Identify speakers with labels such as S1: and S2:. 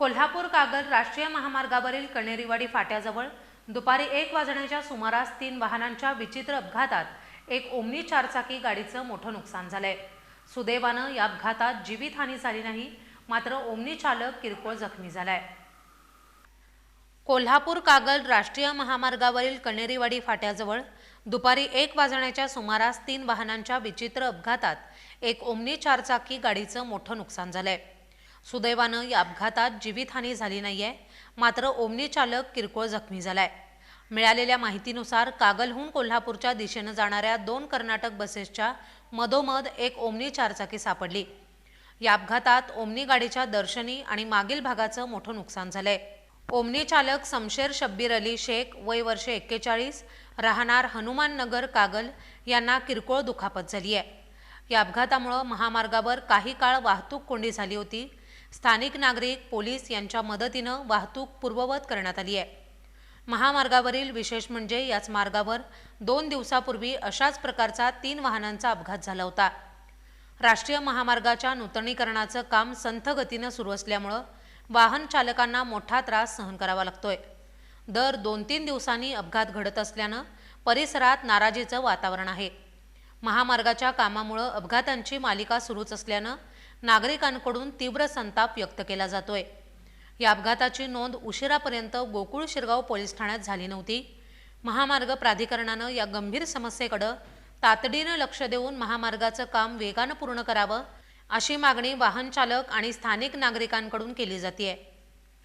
S1: कोल्हापूर कागल राष्ट्रीय महामार्गावरील कणेरीवाडी फाट्याजवळ दुपारी एक वाजण्याच्या सुमारास तीन वाहनांच्या विचित्र अपघातात एक ओमनी चारचाकी गाडीचं मोठं नुकसान झालंय. सुदैवानं या अपघातात जीवितहानी झाली नाही मात्र ओमनी चालक किरकोळ जखमी झालाय. कोल्हापूर कागल राष्ट्रीय महामार्गावरील कणेरीवाडी फाट्याजवळ दुपारी एक वाजण्याच्या सुमारास तीन वाहनांच्या विचित्र अपघातात एक ओमनी चारचाकी गाडीचं मोठं नुकसान झालंय. सुदैवानं या अपघातात जीवितहानी झाली नाहीये. मात्र ओमनी चालक किरकोळ जखमी झालाय. मिळालेल्या माहितीनुसार कागलहून कोल्हापूरच्या दिशेनं जाणाऱ्या दोन कर्नाटक बसेसच्या मधोमध एक ओमनी चारचाकी सापडली. या अपघातात ओमनी गाडीच्या दर्शनी आणि मागील भागाचं मोठं नुकसान झालंय. ओमनी चालक समशेर शब्बीर अली शेख वय वर्षे एक्केचाळीस राहणार हनुमान नगर कागल यांना किरकोळ दुखापत झाली आहे या अपघातामुळं महामार्गावर काही काळ वाहतूक कोंडी झाली होती स्थानिक नागरिक पोलीस यांच्या मदतीनं वाहतूक पूर्ववत करण्यात आली आहे. महामार्गावरील विशेष म्हणजे याच मार्गावर दोन दिवसापूर्वी अशाच प्रकारचा तीन वाहनांचा अपघात झाला होता. राष्ट्रीय महामार्गाच्या नूतनीकरणाचं काम संथ गतीनं सुरू असल्यामुळं वाहन चालकांना मोठा त्रास सहन करावा लागतोय. दर दोन तीन दिवसांनी अपघात घडत असल्यानं परिसरात नाराजीचं वातावरण आहे. महामार्गाच्या कामामुळं अपघातांची मालिका सुरूच असल्यानं नागरिकांकडून तीव्र संताप व्यक्त केला जातोय. या अपघाताची नोंद उशिरापर्यंत गोकुळ शिरगाव पोलीस ठाण्यात झाली नव्हती. महामार्ग प्राधिकरणानं या गंभीर समस्येकडं तातडीनं लक्ष देऊन महामार्गाचं काम वेगानं पूर्ण करावं अशी मागणी वाहन चालक आणि स्थानिक नागरिकांकडून केली जाते